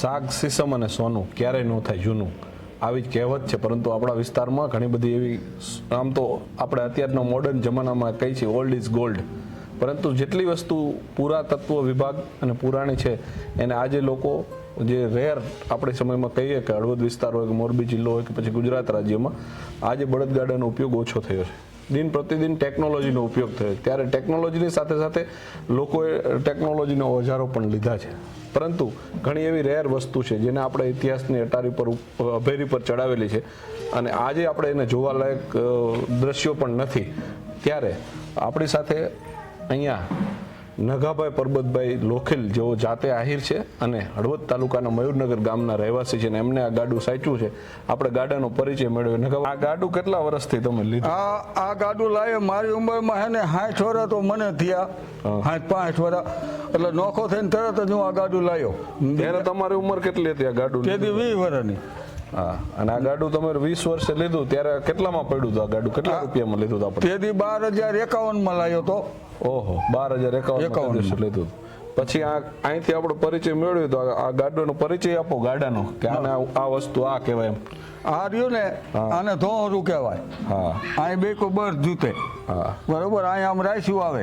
શાક સીસમ અને સોનું ક્યારેય ન થાય જૂનું. આવી જ કહેવત છે, પરંતુ આપણા વિસ્તારમાં ઘણી બધી એવી આમ તો આપણે અત્યારના મોડર્ન જમાનામાં કહી છીએ ઓલ્ડ ઇઝ ગોલ્ડ પરંતુ જેટલી વસ્તુ પુરાતત્વ વિભાગ અને પુરાણી છે, એને આજે લોકો જે રેર આપણે સમયમાં કહીએ કે હળવદ વિસ્તાર હોય કે મોરબી જિલ્લો હોય કે પછી ગુજરાત રાજ્યમાં, આજે બળદગાડાનો ઉપયોગ ઓછો થયો છે. દિન પ્રતિદિન ટેકનોલોજીનો ઉપયોગ થયો ત્યારે ટેકનોલોજીની સાથે સાથે લોકોએ ટેકનોલોજીના ઓજારો પણ લીધા છે. પરંતુ ઘણી એવી રેર વસ્તુ છે જેને આપણે ઇતિહાસની અટારી પર અભેરી પર ચડાવેલી છે. અને આજે આપણે એને જોવાલાયક દ્રશ્યો પણ નથી. ત્યારે આપણી સાથે અહીંયા નગાભાઈ પરબતભાઈ લોખેલ જેઓ જાતે આહિર છે અને હળવદ તાલુકાના મયુરનગર ગામના રહેવાસી છે અને એમને આ ગાડું સાચું છે. આપણે ગાડાનો પરિચય મેળવ્યો. નગાભાઈ આ ગાડું કેટલા વર્ષથી તમે લીધું? આ આ ગાડું લાવે મારી ઉંમરમાં હે ને સાઠ વર્ષ તો મને થયા. સાઠ પાંચ વર્ષ એટલે નોખો થઈને તરત જ હું આ ગાડું લાવ્યો ત્યારે તમારી ઉંમર કેટલી હતી આ ગાડું તેથી વીસ વર્ષની હા. અને આ ગાડું તમે વીસ વર્ષે લીધું ત્યારે કેટલામાં પડ્યું હતું આ ગાડું? કેટલા રૂપિયામાં લીધું હતું આપણે? તેથી બાર હજાર એકાવનમાં લાવ્યો તો. ઓહો બાર હજાર એકાવન એકાવન લીધું. પછી આ અહીંથી આપણો પરિચય મેળવ્યો તો આ ગાડોનો પરિચય આપો ગાડાનો કે આને આ આ વસ્તુ આ કહેવાય એમ. આ રહ્યું ને આને ધોરું કહેવાય. હા. અહીં બે કોઈ બસ જૂતે હા. બરોબર? અહીં આમ રાઈશું આવે.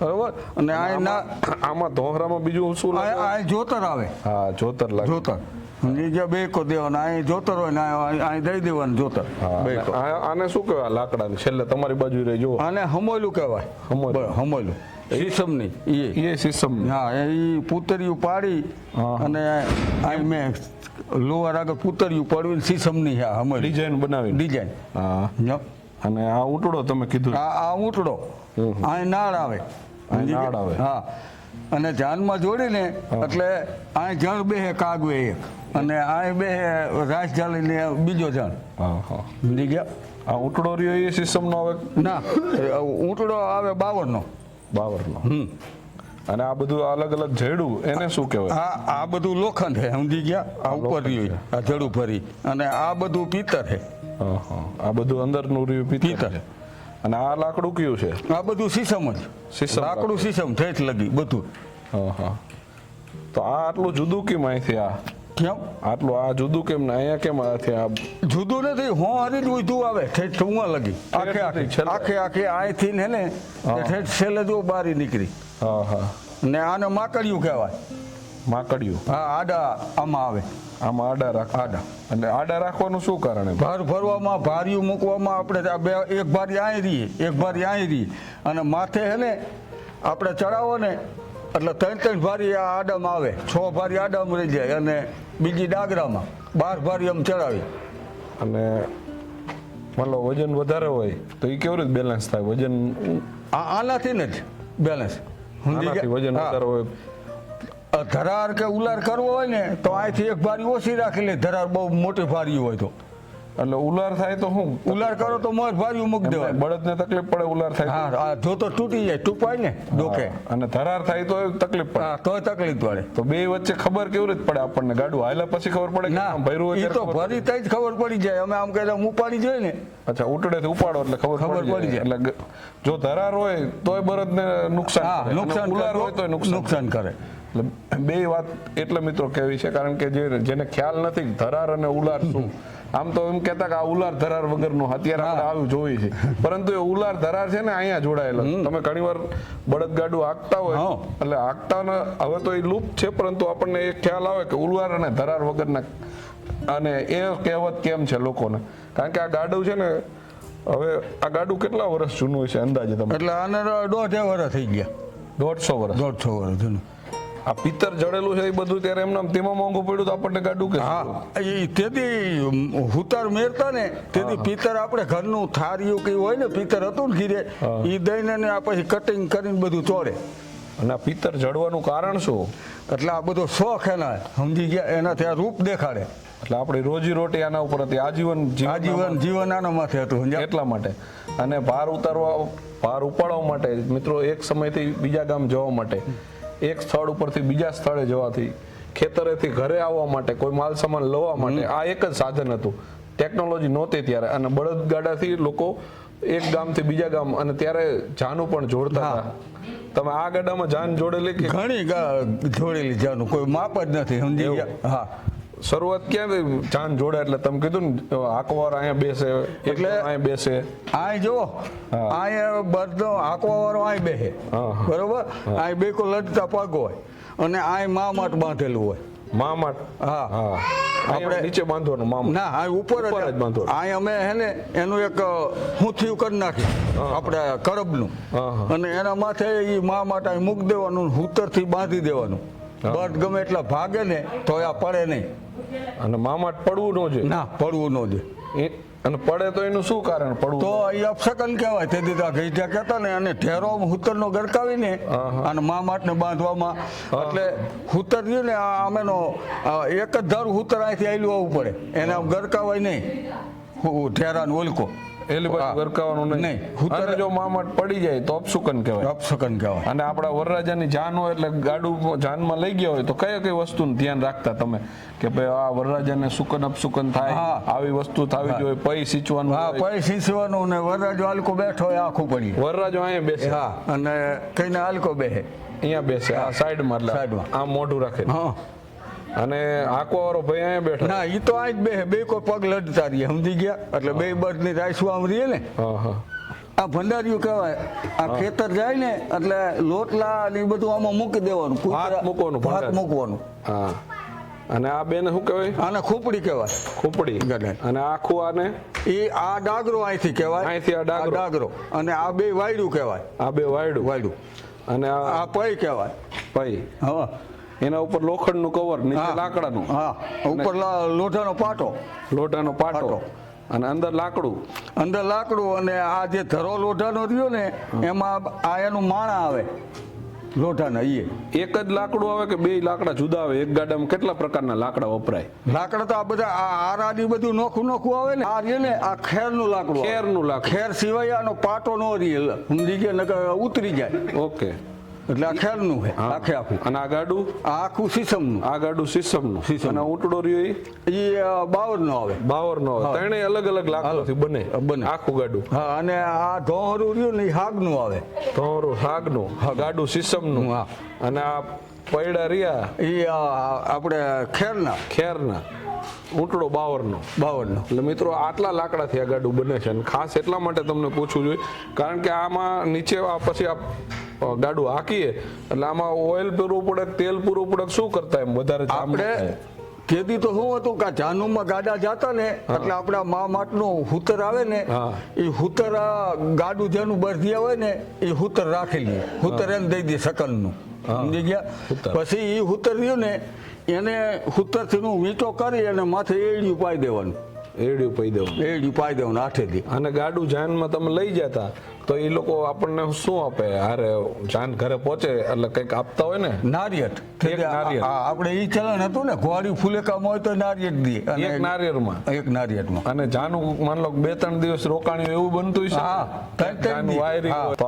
બરોબર? અને આમાં ધોહરામાં બીજું શું અહીં જોતર આવે. હા જોતર લાગે. જોતર. નીચે બે કો દેવાના અહીં જોતર હોય ને અહીં દઈ દેવાનું જોતર આને શું કહેવાય? લાકડાની છેલ્લે તમારી બાજુ રહી જુઓ. આને હમોયલું કહેવાય. હમોયલું. શીશમની એ એ. સિસ્ટમ હા એ પૂતરિયું પાડી અને અહીં મેં લોઅર આગળ પૂતરિયું પડ્યું શીશમની હા હમોયલું. ડિઝાઇન બનાવી. ડિઝાઇન. હા. અને આ ઊંટડો તમે કીધું. આ આ ઊંટડો અહીં નાળ આવે. નાળ આવે. હા. અને જાનમાં જોડીને એટલે અહીં જણ બે કાગવે એક. અને અહીં બે રાસ જાળીને બીજો જણ હા હા. સમજી ગયા. આ ઊંટડો રહ્યો એ સિસ્ટમનો આવે ના એ ઊંટડો આવે બાવનનો. બાવરનો હમ. અને આ બધું અલગ અલગ જડું એને શું કહેવાય? આ આ બધું લોખંડ છે સમજી ગયા? આ ઉપર રહ્યું આ જડું ફરી અને આ બધું પિત્તર છે હા, હા. આ બધું અંદરનું રહ્યું પિત્તર. છે. અને આ લાકડું કયું છે? આ બધું સીસમ જ. શીશમ લાકડું સીસમ ઠેઠ લગી બધું. હા હા. તો આ આટલું જુદું કેમ અહીંથી આ? કેમ? આટલું આ જુદું કેમ ને? અહીંયા કેમ આથી આ જુદું નથી. હું હરી જ ઉધું આવે. ઠેઠ ઠુંવા લગી. આખે આખી. આખે આખી અહીંથી ને ને ઠેઠ છેલ્લે જો બારી નીકળી. હા હા. ને આને માકડિયું કહેવાય. માકડિયું? હા આડા આમાં આવે. આમાં આડા રાખ આડા. અને આડા રાખવાનું શું કારણ ભાર ભરવામાં ભારિયું મૂકવામાં આપણે આ બે એક ભારી આય રહીએ એક ભારી આય રહીએ અને માથે હે ને આપણે ચડાવો ને એટલે ત્રણ ત્રણ ભારી આ આડમ આવે. છ ભારી આડમ રહી જાય અને બીજી ડાગરામાં બાર ભારી આમ ચડાવી. અને માન લો વજન વધારે હોય તો એ કેવી રીતે બેલેન્સ થાય? વજન આ આનાથી ને જ બેલેન્સ વજન વધારે હોય. ધરાર કે ઉલાર કરવો હોય ને તો અહીંથી એક ભારી ઓછી રાખી લે. ધરાર બહુ મોટી ભારી હોય તો. એટલે ઉલાર થાય તો હું? ઉલાર કરો તો મોર ભારી મૂકી દેવાય. બળદને તકલીફ પડે ઉલાર થાય તો? હા જો તો તૂટી જાય ટૂપાય ને ડોકે. અને ધરાર થાય તો તકલીફ પડે. હા તોય તકલીફ પડે. તો બે વચ્ચે ખબર કેવી રીતે પડે આપણને? ગાડું હાલ્યા પછી ખબર પડે કે ના ભર્યું હોય તો ભરી તઈ જ ખબર પડી જાય. અમે આમ કહેતા ઉપાડી જોઈએ ને. અચ્છા ઉટડેથી ઉપાડો એટલે ખબર ખબર પડી જાય. એટલે જો ધરાર હોય તોય બળદને નુકસાન હા નુકસાન ઉલાર હોય તોય તો નુકસાન કરે. એટલે બે વાત એટલે મિત્રો કહેવી છે કારણ કે જે જેને ખ્યાલ નથી ધરાર અને ઉલાર શું? આમ તો એમ કહેતા કે આ ઉલાર ધરાર વગરનું અત્યારે આપણે આવ્યું જોઈએ છે. પરંતુ એ ઉલાર ધરાર છે ને અહીંયા જોડાયેલો. તમે ઘણીવાર બળદગાડું હાંકતા હોય. એટલે હાંકતા હવે તો એ લુપ્ત છે પરંતુ આપણને એ ખ્યાલ આવે કે ઉલાર અને ધરાર વગરના અને એ કહેવત કેમ છે લોકોને? કારણ કે આ ગાડું છે ને હવે આ ગાડું કેટલા વર્ષ જૂનું છે અંદાજે તમે એટલે આને દોઢે વર્ષ થઈ ગયા. દોઢસો વર્ષ દોઢસો વર્ષ જૂનું. આ પિત્તર જડેલું છે એ બધું ત્યારે એમને તેમાં મોંઘું પડ્યું તો આપણને ગાડું કે હા એ તેથી હુતાર મેરતા ને તેથી પિત્તર આપણે ઘરનું થાર્યું કે હોય ને પિત્તર હતું ને ઘીરે એ દઈને ને આ પછી કટિંગ કરીને બધું ચોરે. અને આ પિત્તર જડવાનું કારણ શું? એટલે આ બધો શોખ એના સમજી ગયા એનાથી આ રૂપ દેખાડે. એટલે આપણી રોજી રોટી આના ઉપર હતી આજીવન જીવન આજીવન જીવન આના માથે હતું એટલા માટે. અને ભાર ઉતારવા ભાર ઉપાડવા માટે મિત્રો એક સમયથી બીજા ગામ જવા માટે. એક સ્થળ ઉપરથી બીજા સ્થળે જવાથી ખેતરેથી ઘરે આવવા માટે કોઈ માલ સામાન લેવા માટે આ એક જ સાધન હતું. ટેકનોલોજી નહોતી ત્યારે. અને બળદગાડાથી લોકો એક ગામથી બીજા ગામ અને ત્યારે જાનું પણ જોડતા હતા. તમે આ ગાડામાં જાન જોડેલી કે ઘણી ગા- જોડેલી જાનું. કોઈ માપ જ નથી સમજી ગયા? હા. શરૂઆત ક્યાંથી જાન જોડે એટલે તમે કીધું ને આકવાર અહીંયા બેસે એટલે અહીંયા બેસે આય જો. આય બધો આંકવા વાળો આય હા. બરોબર આય બે કો લડતા પગ હોય અને આય મા માટ બાંધેલું હોય મામાટ હા. હા આપણે નીચે બાંધવાનું મામ ના આ ઉપર જ બાંધો. આ અમે હે ને એનું એક હું થયું કરી નાખી આપણે હા. અને એના માથે એ મા માટે અહીં મૂકી દેવાનું હુતરથી બાંધી દેવાનું. બટ ગમે એટલા ભાગે ને તો આ પડે નહીં. અને મામાટ પડવું ન જોઈએ. ના પડવું ન દે એ- અને પડે તો એનું શું કારણ પડવું તો એ અપશકન કહેવાય. તે દીધા ગઈઢા કહેતા ને અને ઠેરો હુતરનો ગરકાવીને. અને મા માટને બાંધવામાં. એટલે હુતર રહ્યું ને આ આમેનો એક જ ધારું હુતર અહીંથી આવેલું આવવું પડે. એને ગરકાવાય નહીં. ઢેરાનો ઓલકો. એલી. પાછું ગરકાવાનું નહીં. અને જો મામટ પડી જાય તો અપશુકન કહેવાય. અપશુકન કહેવાય. અને આપણા વરરાજાની જાન હોય એટલે ગાડું જાનમાં લઈ ગયા હોય તો કઈ કઈ વસ્તુનું ધ્યાન રાખતા તમે? કે ભાઈ આ વરરાજાને સુકન અપસુકન થાય. આવી વસ્તુ થવી જોઈએ પૈ સિંચવાનું હા પૈ સિંચવાનું ને વરરાજો આલકો બેઠો હોય આખું પડી વરરાજો અહીંયા બેસે. હા અને કઈને આલકો બેહે. અહીંયા બેસે આ સાઈડમાં એટલે સાઈડમાં. આમ મોઢું રાખે. હા. અને આંકવા વાળો ભાઈ અહીંયા બેઠો. ના એ તો આ જ બેહે બે કોઈ પગ લડતા રહીએ સમજી ગયા? એટલે બે બળની રાઈસું આમ રહીએ ને? હા હા. આ ભંડારીયું કહેવાય. આ ખેતર જાય ને એટલે લોટલા ને એ બધું આમાં મૂકી દેવાનું ભાત મૂકવાનું, ભાત મૂકવાનું. હા. અને આ બેને શું કહેવાય? આને ખોપડી કહેવાય. ખોપડી. અને આખું આને? એ આ ડાગરો અહીંથી કહેવાય. અહીંથી આ ડાગરો. ડાગરો. અને આ બે વાયડું કહેવાય. આ બે વાયડું. વાયડું. અને આ આ પૈ કહેવાય. પૈ હા. એના ઉપર લોખંડનું કવર નીચે લાકડાનું. હા. ઉપર લોઢાનો પાટો. લોઢાનો પાટો. અને અંદર લાકડું. અંદર લાકડું અને આ જે ધરો લોઢાનો રહ્યો ને એમાં આ એનું માણા આવે. લોઢાના ઈએ. એક જ લાકડું આવે કે બે લાકડા જુદા આવે? એક ગાડામાં કેટલા પ્રકારના લાકડા વપરાય? લાકડા તો આ બધા આ આરાની બધું નોખું નોખું આવે ને આ રે ને આ ખેરનું લાકડું ખેરનું લાકડું. ખેર સિવાય આનો પાટો નો રહે સમજી ગયા નકર ઉતરી જાય. ઓકે. એટલે આ ખેરનું છે આખે આખું. અને આ ગાડું? આ આખું સીસમનું. આ ગાડું સીસમનું. સીસમનું. અને ઊંટડો રહ્યો એ? એ બાવરનો આવે. બાવરનો આવે. ત્રણેય અલગ અલગ લાકડાથી બને. બને. આખું ગાડું. હા અને આ ધોહરું રહ્યું ને એ હાગનું આવે. તમારું શાકનું ગાડું સીસમનું. હા. અને આ પૈડા રહ્યા. એ આપણે ખેરના. ખેરના. ઊંટડો બાવરનો. બાવરનો. એટલે મિત્રો આટલા લાકડાથી આ ગાડું બને છે. અને ખાસ એટલા માટે તમને પૂછવું જોઈએ કારણ કે આમાં નીચે આ પછી આ ગાડું હાકીએ. એટલે આમાં ઓઇલ પૂરું પડે તેલ પૂરું પડે શું કરતા એમ? વધારે આપણે કેદી તો શું હતું કે જાનુમાં ગાડા જાતા ને એટલે આપણા મા માટનું હુતર આવે ને એ હુતર ગાડું જેનું બરધિયા હોય ને એ હુતર રાખેલી હુતર એને દઈ દે સકલનું. સમજી ગયા? પછી એ હુતર રહ્યું ને એને હુતરથી નું વીંટો કરી અને માથે એડિયું પાઈ દેવાનું. એડિયું પાઈ દેવાનું. એડિયું પાઈ દેવાનું હાથેથી. અને ગાડું જાનમાં તમે લઈ જતા. તો એ લોકો આપણને શું આપે? હારે જાન ઘરે પહોંચે એટલે કંઈક આપતા હોય ને? નારિયેટ નારિયેળ. આપણે એ ચલણ હતું ને ઘોડી ફૂલેકામાં હોય તો નારિયેટ દે. અને એક નારિયેળમાં. એક નારિયેળમાં. અને જાનું માન લો બે ત્રણ દિવસ રોકાણ્યું એવું બનતું છે હા,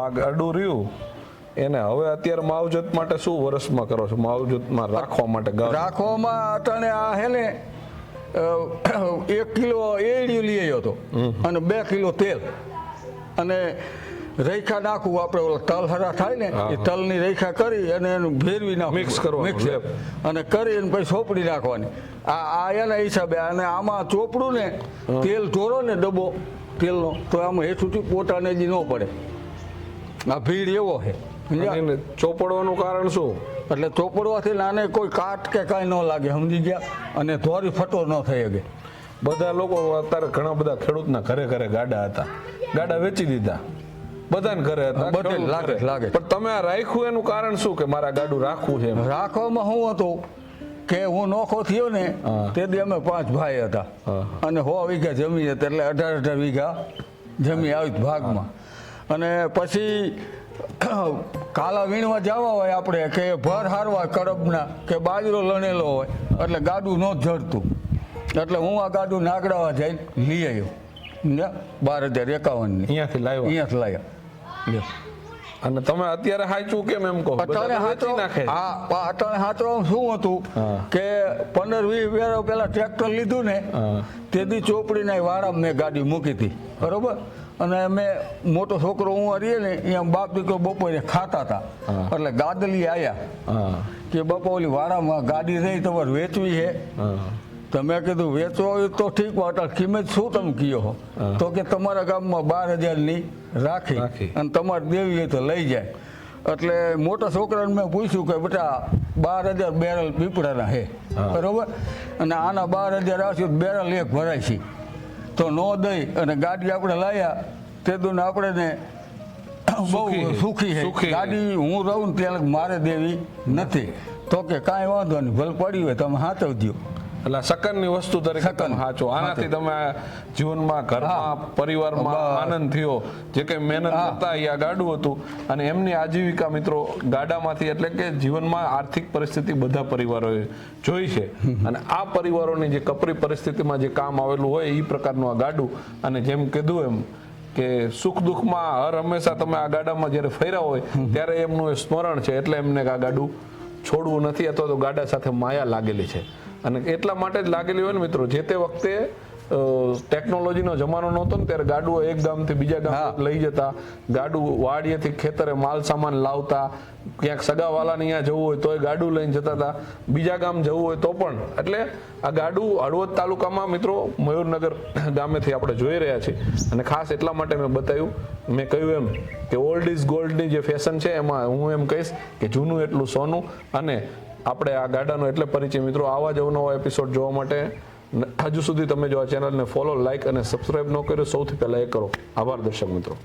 આ ગાડું રહ્યું. એને હવે અત્યારે માવજત માટે શું વર્ષમાં કરો છો? માવજતમાં રાખવા માટે રાખવામાં અટાણે આ હે ને એક કિલો એડિયું લઈ આવ્યો હતો. અને બે કિલો તેલ. અને રેખા નાખવું આપણે ઓલા તલ હરા થાય ને એ તલની રેખા કરી અને એનું ભેરવી નાખવું મિક્સ કરવાનું, અને કરી અને પછી સોપડી નાખવાની. આ આ એના હિસાબે અને આમાં ચોપડું ને તેલ ઢોરો ને ડબ્બો તેલનો તો આમાં હેઠુંથી પોતાને જ ન પડે. આ ભીડ એવો છે. ચોપડવાનું કારણ શું? એટલે ચોપડવાથી નાને કોઈ કાટ કે કાંઈ ન લાગે સમજી ગયા? અને ધોરી ફટો ન થઈ શકે. બધા લોકો અત્યારે ઘણા બધા ખેડૂતના ઘરે ઘરે ગાડા હતા. ગાડા વેચી દીધા. બધાને ઘરે હતા બધે લાગે, લાગે. પણ તમે આ રાખ્યું એનું કારણ શું કે મારા ગાડું રાખવું છે રાખવામાં હું હતું કે હું નોખો થયો ને તે દી અમે પાંચ ભાઈ હતા. અને સો વીઘા જમી હતી એટલે અઢાર અઢાર વીઘા જમી આવી ભાગમાં. અને પછી કાલા વીણવા જવા હોય આપણે કે ભર હારવા કડબના કે બાજરો લણેલો હોય એટલે ગાડું ન જડતું. એટલે હું આ ગાડું નાગડાવા જઈને લઈ આવ્યો. સમજ્યા? બાર હજાર એકાવનની. અહીંયાથી લાવ્યા? અહીંયાથી લાવ્યા. લ્યો. અને તમે અત્યારે હાચું કેમ એમ કહો? અટાણે વેચી હાચો નાખે હા અટાણે હાચો શું હતું? કે પંદર વીસ વેરો પેલા ટ્રેક્ટર લીધું ને. તેથી ચોપડીના વાળા મેં ગાડી મૂકી હતી. બરોબર? અને અમે મોટો છોકરો હું હરીએ ને અહીંયા બાપ દીકરો બપોરે ખાતા હતા. એટલે ગાદલી આયા. કે બાપા ઓલી વાડામાં ગાડી રહી તમારે વેચવી છે. તો મેં કીધું વેચો હોય તો ઠીક વાત કિંમત શું તમે કયો તો કે તમારા ગામમાં બાર હજારની રાખી રાખી. અને તમારે દેવી હોય તો લઈ જાય. એટલે મોટા છોકરાને મેં પૂછ્યું કે બેટા બાર હજાર બેરલ પીપળાના હા. બરોબર? અને આના બાર હજાર આવશે બેરલ એક ભરાય છે. તો ન દઈ અને ગાડી આપણે લાયા તે દુને આપણે ને બહુ સુખી છે. ગાડી હું રહું ને ત્યાં મારે દેવી નથી. તો કે કાંઈ વાંધો નહીં ભલે પડી હોય તમે સાચવજો એટલે સકનની વસ્તુ તરીકે. તમે સાચો આનાથી તમે જીવનમાં ઘરમાં પરિવારમાં આનંદ થયો. જે કંઈ મહેનત. કરતા એ આ ગાડું હતું. અને એમની આજીવિકા મિત્રો ગાડામાંથી એટલે કે જીવનમાં આર્થિક પરિસ્થિતિ બધા પરિવારોએ જોઈ છે. અને આ પરિવારોની જે કપરી પરિસ્થિતિમાં જે કામ આવેલું હોય એ પ્રકારનું આ ગાડું. અને જેમ કીધું એમ કે સુખ દુઃખમાં હર હંમેશા તમે આ ગાડામાં જ્યારે ફર્યા હોય ત્યારે એમનું એ સ્મરણ છે. એટલે એમને આ ગાડું છોડવું નથી અથવા તો ગાડા સાથે માયા લાગેલી છે. અને એટલા માટે જ લાગેલી હોય ને મિત્રો જે તે વખતે ટેકનોલોજીનો જમાનો નહોતો ને ત્યારે ગાડુઓ એક ગામથી બીજા ગામ લઈ જતા ગાડું વાડીએથી ખેતરે માલ સામાન લાવતા ક્યાંક સગાવાલાને અહીંયા જવું હોય તોય ગાડું લઈને જતા હતા બીજા ગામ જવું હોય તો પણ. એટલે આ ગાડું હળવદ તાલુકામાં મિત્રો મયુરનગર ગામેથી આપણે જોઈ રહ્યા છીએ. અને ખાસ એટલા માટે મેં બતાવ્યું મેં કહ્યું એમ કે ઓલ્ડ ઇઝ ગોલ્ડની જે ફેશન છે એમાં હું એમ કહીશ કે જૂનું એટલું સોનું અને આપણે આ ગાડાનો એટલે પરિચય, મિત્રો, આવા જ અવનવા એપિસોડ જોવા માટે હજુ સુધી તમે જો આ ચેનલને ફોલો લાઇક અને સબસ્ક્રાઇબ ન કર્યો, સૌથી પહેલાં એ કરો. આભાર દર્શક મિત્રો.